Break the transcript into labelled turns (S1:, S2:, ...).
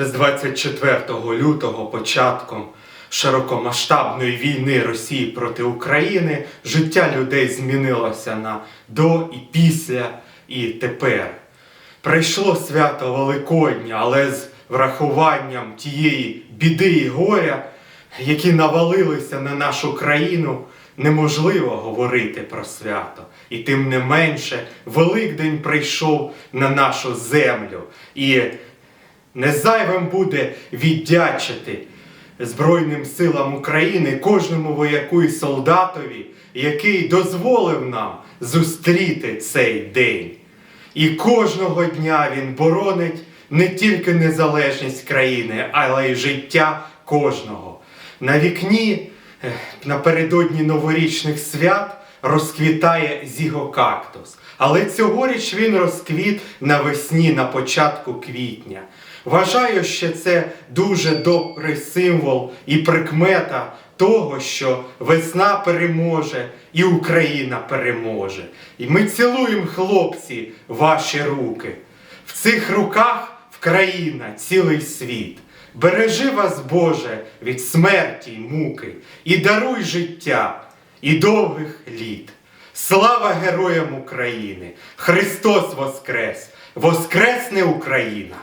S1: З 24 лютого початком широкомасштабної війни Росії проти України життя людей змінилося на до і після і тепер. Прийшло свято Великодня, але з врахуванням тієї біди і горя, які навалилися на нашу країну, неможливо говорити про свято. І тим не менше, Великдень прийшов на нашу землю. І не зайвим буде віддячити Збройним силам України, кожному вояку і солдатові, який дозволив нам зустріти цей день. І кожного дня він боронить не тільки незалежність країни, але й життя кожного. На вікні напередодні новорічних свят розквітає зігокактус. Але цьогоріч він розквіт навесні, на початку квітня. Вважаю, що це дуже добрий символ і прикмета того, що весна переможе і Україна переможе. І ми цілуємо, хлопці, ваші руки. В цих руках Вкраїна, цілий світ. Бережи вас, Боже, від смерті й муки, і даруй життя і довгих літ. Слава героям України! Христос Воскрес! Воскресне Україна!